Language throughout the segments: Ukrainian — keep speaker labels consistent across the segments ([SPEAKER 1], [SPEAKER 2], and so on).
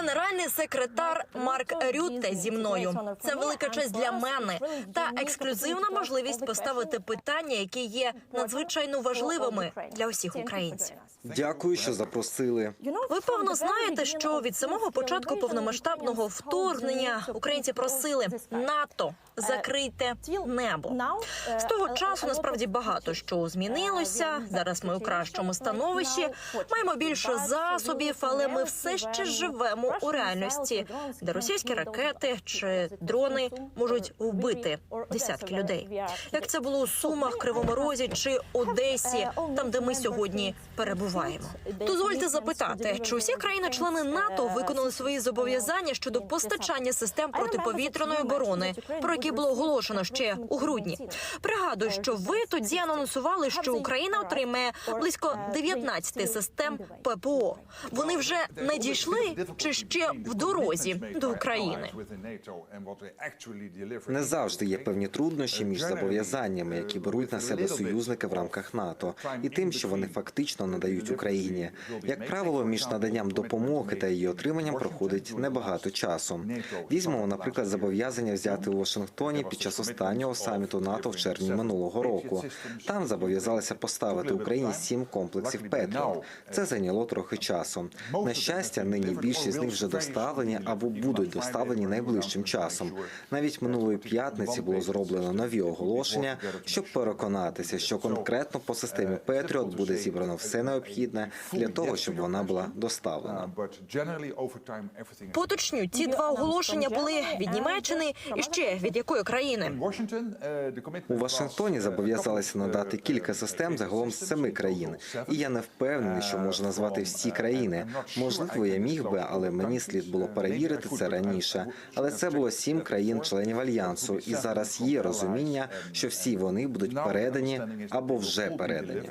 [SPEAKER 1] Генеральний секретар Марк Рютте зі мною. Це велика честь для мене та ексклюзивна можливість поставити питання, які є надзвичайно важливими для усіх українців.
[SPEAKER 2] Дякую, що запросили.
[SPEAKER 1] Ви певно знаєте, що від самого початку повномасштабного вторгнення українці просили НАТО закрийте небо. З того часу насправді багато що змінилося. Зараз ми у кращому становищі, маємо більше засобів, але ми все ще живемо у реальності, де російські ракети чи дрони можуть вбити десятки людей. Як це було у Сумах, Кривому Розі чи Одесі, там де ми сьогодні перебуваємо. Дозвольте запитати, чи усі країни-члени НАТО виконали свої зобов'язання щодо постачання систем протиповітряної оборони, про які було оголошено ще у грудні. Пригадую, що ви тоді анонсували, що Україна отримає близько 19 систем ППО. Вони вже надійшли чи ще в дорозі до України?
[SPEAKER 2] Не завжди є певні труднощі між зобов'язаннями, які беруть на себе союзники в рамках НАТО, і тим, що вони фактично надають Україні. Як правило, між наданням допомоги та її отриманням проходить небагато часу. Візьмемо, наприклад, зобов'язання взяти у Вашингтоні під час останнього саміту НАТО в червні минулого року. Там зобов'язалися поставити Україні сім комплексів Петріот. Це зайняло трохи часу. На щастя, нині більшість з них вже доставлені або будуть доставлені найближчим часом. Навіть минулої п'ятниці було зроблено нові оголошення, щоб переконатися, що конкретно по системі Петріот буде зібрано все необхідне для того, щоб вона була доставлена.
[SPEAKER 1] Поточню ці два оголошення були від Німеччини і ще від якої країни?
[SPEAKER 2] У Вашингтоні зобов'язалися надати кілька систем загалом з семи країн, і я не впевнений, що можу назвати всі країни. Можливо, я міг би, але мені слід було перевірити це раніше. Але це було сім країн-членів альянсу, і зараз є розуміння, що всі вони будуть передані або вже передані.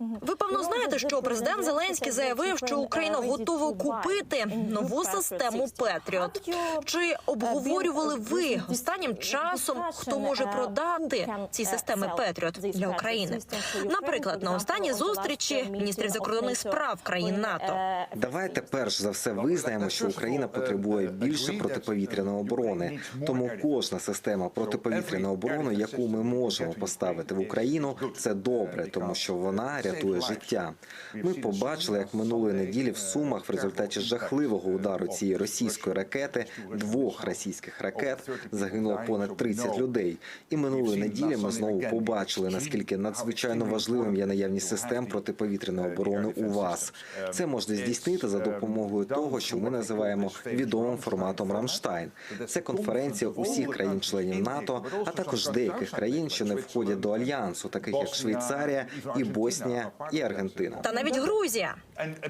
[SPEAKER 1] Ви певно знаєте, що президент Зеленський заявив, що Україна готова купити нову систему Петріот. Чи обговорювали ви останнім часом, хто може продати ці системи Петріот для України? Наприклад, на останній зустрічі міністрів закордонних справ країн НАТО.
[SPEAKER 2] Давайте перш за все визнаємо, що Україна потребує більше протиповітряної оборони. Тому кожна система протиповітряної оборони, яку ми можемо поставити в Україну, це добре, тому що вона рятує життя. Ми побачили, як минулої неділі в Сумах в результаті жахливого удару цієї російської ракети, двох російських ракет, загинуло понад 30 людей. І минулої неділі ми знову побачили, наскільки надзвичайно важливим є наявність систем протиповітряної оборони у вас. Це можна здійснити за допомогою того, що ми називаємо відомим форматом Рамштайн. Це конференція усіх країн-членів НАТО, а також деяких країн, що не входять до альянсу, таких як Швейцарія і Боснія і Аргентина.
[SPEAKER 1] Та навіть Грузія.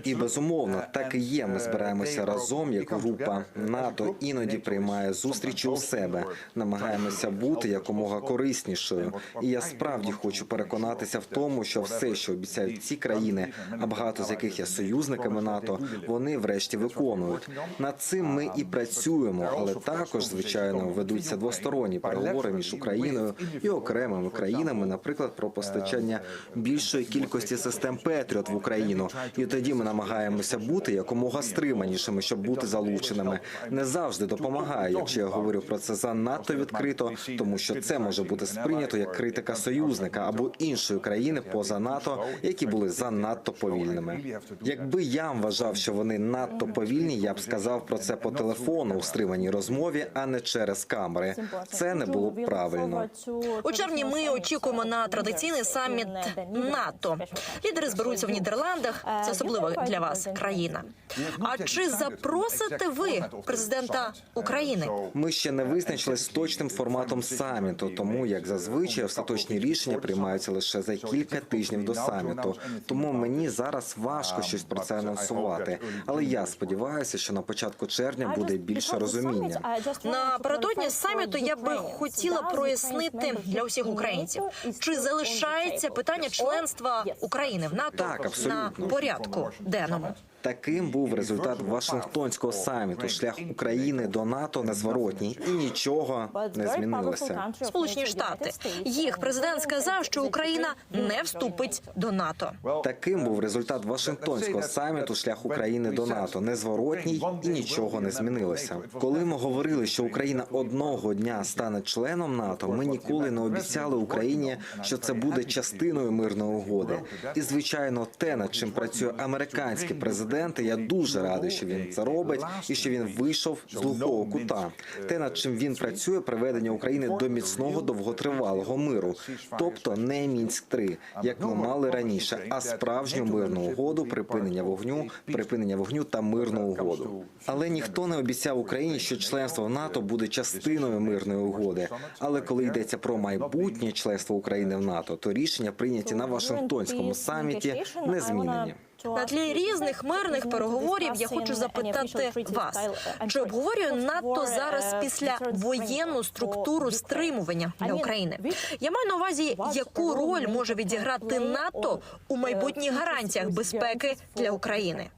[SPEAKER 2] І безумовно, так і є. Ми збираємося разом як група НАТО. Іноді приймає зустрічі у себе. Намагаємося бути якомога кориснішою. І я справді хочу переконатися в тому, що все, що обіцяють ці країни, а багато з яких є союзниками НАТО, вони врешті виконують. Над цим ми і працюємо, але також звичайно ведуться двосторонні переговори між Україною і окремими країнами, наприклад, про постачання більшої кількості систем Петріот в Україну. І тоді ми намагаємося бути якомога стриманішими, щоб бути залученими. Не завжди допомагає, якщо я говорю про це занадто відкрито, тому що це може бути сприйнято як критика союзника або іншої країни поза НАТО, які були занадто повільними. Якби я вважав, що вони надто повільні, я б сказав про це по телефону у стриманій розмові, а не через камери. Це не було б правильно.
[SPEAKER 1] У червні ми очікуємо на традиційний саміт НАТО. Лідери зберуться в Нідерландах. Це особлива для вас країна. А чи запросите ви президента України?
[SPEAKER 2] Ми ще не визначились з точним форматом саміту, тому як зазвичай остаточні рішення приймаються лише за кілька тижнів до саміту. Тому мені зараз важко щось про це анонсувати. Але я сподіваюся, що на початку червня буде більше розуміння.
[SPEAKER 1] Напередодні саміту я би хотіла прояснити для усіх українців, чи залишається питання членства України в НАТО
[SPEAKER 2] Так,
[SPEAKER 1] на порядку денному.
[SPEAKER 2] Таким був результат Вашингтонського саміту. Шлях України до НАТО незворотній і нічого не змінилося.
[SPEAKER 1] Сполучені Штати їх президент сказав, що Україна не вступить до НАТО.
[SPEAKER 2] Таким був результат Вашингтонського саміту. Шлях України до НАТО незворотній і нічого не змінилося. Коли ми говорили, що Україна одного дня стане членом НАТО, ми ніколи не обіцяли Україні, що це буде частиною мирної угоди. І звичайно, те, над чим працює американський президент, і я дуже радий, що він це робить, і що він вийшов з глухого кута. Те, над чим він працює, приведення України до міцного довготривалого миру, тобто не мінськ 3 як ми мали раніше, а справжню мирну угоду, припинення вогню, припинення вогню та мирну угоду. Але ніхто не обіцяв Україні, що членство в НАТО буде частиною мирної угоди. Але коли йдеться про майбутнє членство України в НАТО, то рішення прийняті на Вашингтонському саміті не змінені.
[SPEAKER 1] На тлі різних мирних переговорів я хочу запитати вас, чи обговорює НАТО зараз після воєнну структуру стримування для України? Я маю на увазі, яку роль може відіграти НАТО у майбутніх гарантіях безпеки для України?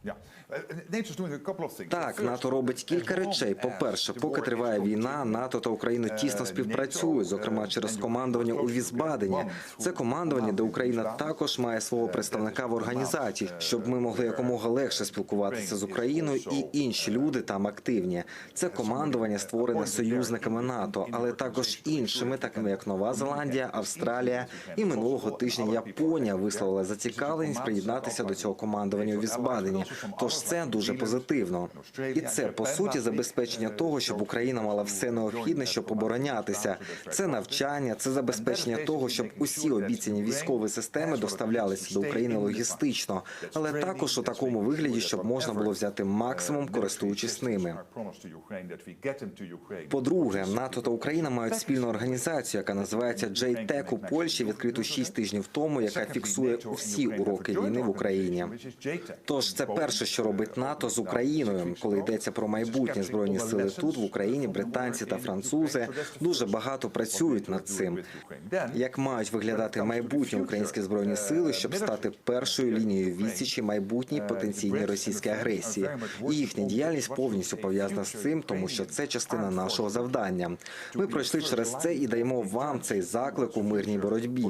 [SPEAKER 2] Так, НАТО робить кілька речей. По перше, поки триває війна, НАТО та Україна тісно співпрацюють, зокрема через командування у Візбадені. Це командування, де Україна також має свого представника в організації, щоб ми могли якомога легше спілкуватися з Україною, і інші люди там активні. Це командування створене союзниками НАТО, але також іншими, такими як Нова Зеландія, Австралія і минулого тижня Японія висловила зацікавленість приєднатися до цього командування у Візбадені. Тож це дуже позитивно. І це по суті забезпечення того, щоб Україна мала все необхідне, щоб оборонятися. Це навчання, це забезпечення того, щоб усі обіцяні військові системи доставлялися до України логістично, але також у такому вигляді, щоб можна було взяти максимум, користуючись ними. По-друге, НАТО та Україна мають спільну організацію, яка називається JTEC у Польщі, відкриту 6 тижнів тому, яка фіксує всі уроки війни в Україні. Тож це перше, що робить НАТО з Україною, коли йдеться про майбутнє збройні сили тут в Україні. Британці та французи дуже багато працюють над цим. Як мають виглядати майбутні українські збройні сили, щоб стати першою лінією відсічі майбутній потенційній російській агресії? І їхня діяльність повністю пов'язана з цим, тому що це частина нашого завдання. Ми пройшли через це і даємо вам цей заклик у мирній боротьбі.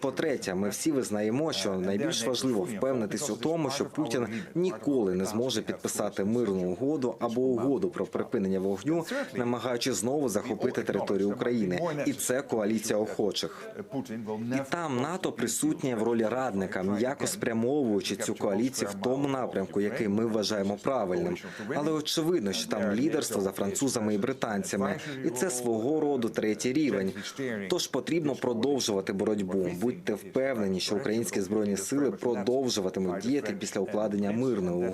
[SPEAKER 2] По-третє, ми всі визнаємо, що найбільш важливо впевнитись у тому, що Путін ніколи не зможе підписати мирну угоду або угоду про припинення вогню, намагаючись знову захопити територію України, і це коаліція охочих. І там НАТО присутнє в ролі радника, м'яко спрямовуючи цю коаліцію в тому напрямку, який ми вважаємо правильним. Але очевидно, що там лідерство за французами і британцями, і це свого роду третій рівень. Тож потрібно продовжувати боротьбу. Будьте впевнені, що українські збройні сили продовжуватимуть діяти після укладення мирної угоди,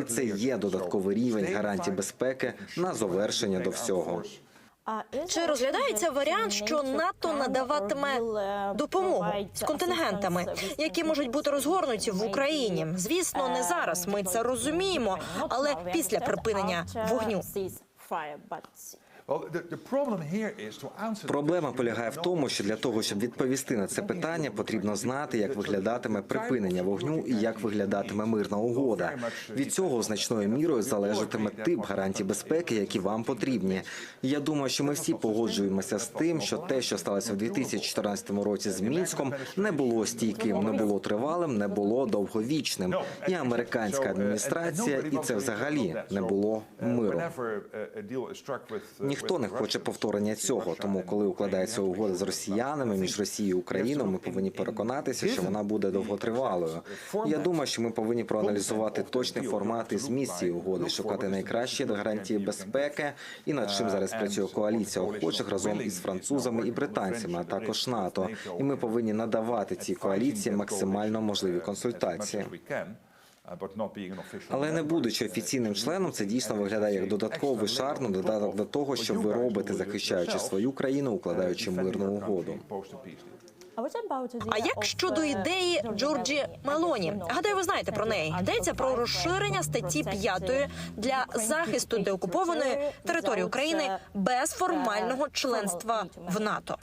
[SPEAKER 2] і це є додатковий рівень гарантій безпеки на завершення до всього.
[SPEAKER 1] Чи розглядається варіант, що НАТО надаватиме допомогу з контингентами, які можуть бути розгорнуті в Україні? Звісно, не зараз. Ми це розуміємо, але після припинення вогню.
[SPEAKER 2] Проблема полягає в тому, що для того, щоб відповісти на це питання, потрібно знати, як виглядатиме припинення вогню і як виглядатиме мирна угода. Від цього значною мірою залежатиме тип гарантій безпеки, які вам потрібні. Я думаю, що ми всі погоджуємося з тим, що те, що сталося в 2014 році з мінськом, не було стійким, не було тривалим, не було довговічним. І американська адміністрація, і це взагалі не було миру. Ніхто не хоче повторення цього. Тому, коли укладається угода з росіянами між Росією і Україною, ми повинні переконатися, що вона буде довготривалою. Я думаю, що ми повинні проаналізувати точний формат і зміст цієї угоди, шукати найкращі гарантії безпеки і над чим зараз працює коаліція охочих разом із французами і британцями, а також НАТО. І ми повинні надавати цій коаліції максимально можливі консультації. Але не будучи офіційним членом, це дійсно виглядає як додатковий шар на додаток до того, що ви робите, захищаючи свою країну, укладаючи мирну угоду.
[SPEAKER 1] А як щодо ідеї Джорджі Мелоні? Гадаю, ви знаєте про неї. Йдеться про розширення статті 5 для захисту деокупованої території України без формального членства в НАТО.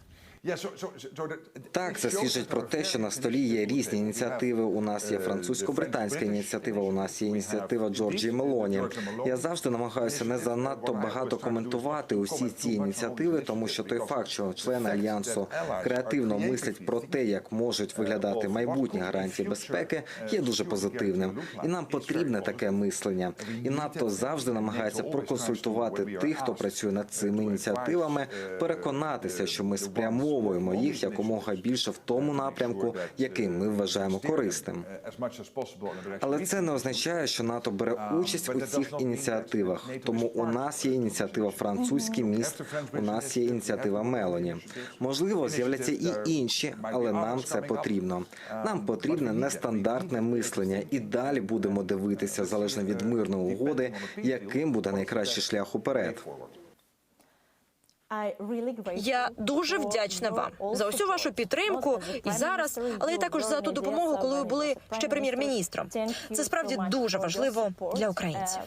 [SPEAKER 2] Так, це свідчить про те, що на столі є різні ініціативи. У нас є французько-британська ініціатива. У нас є ініціатива Джорджії Мелоні. Я завжди намагаюся не занадто багато коментувати усі ці ініціативи, тому що той факт, що члени альянсу креативно мислять про те, як можуть виглядати майбутні гарантії безпеки, є дуже позитивним. І нам потрібне таке мислення. І НАТО завжди намагається проконсультувати тих, хто працює над цими ініціативами, переконатися, що ми спрямовуємо їх якомога більше в тому напрямку, який ми вважаємо корисним. Але це не означає, що НАТО бере участь у цих ініціативах. Тому у нас є ініціатива французький міст, у нас є ініціатива Мелоні. Можливо, з'являться і інші, але нам це потрібно. Нам потрібне нестандартне мислення, і далі будемо дивитися залежно від мирної угоди, яким буде найкращий шлях уперед.
[SPEAKER 1] Я дуже вдячна вам за усю вашу підтримку і зараз, але й також за ту допомогу, коли ви були ще прем'єр-міністром. Це справді дуже важливо для українців.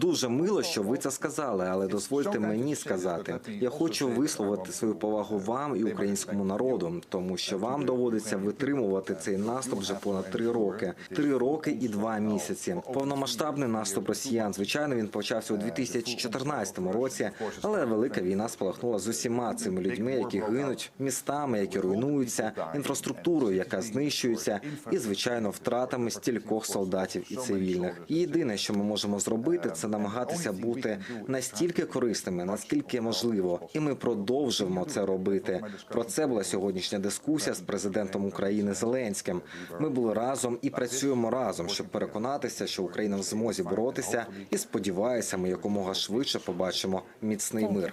[SPEAKER 2] Дуже мило, що ви це сказали, але дозвольте мені сказати. Я хочу висловити свою повагу вам і українському народу, тому що вам доводиться витримувати цей наступ вже понад три роки. Три роки і два місяці. Повномасштабний наступ росіян. Звичайно, він почався у 2014 році, але велика війна спалахнула з усіма цими людьми, які гинуть, містами, які руйнуються, інфраструктурою, яка знищується, і звичайно втратами стількох солдатів і цивільних. Єдине, що ми можемо зробити, це намагатися бути настільки корисними, наскільки можливо, і ми продовжимо це робити. Про це була сьогоднішня дискусія з президентом України Зеленським. Ми були разом і працюємо разом, щоб переконатися, що Україна в змозі боротися, і сподіваюся, ми якомога швидше побачимо міцний мир.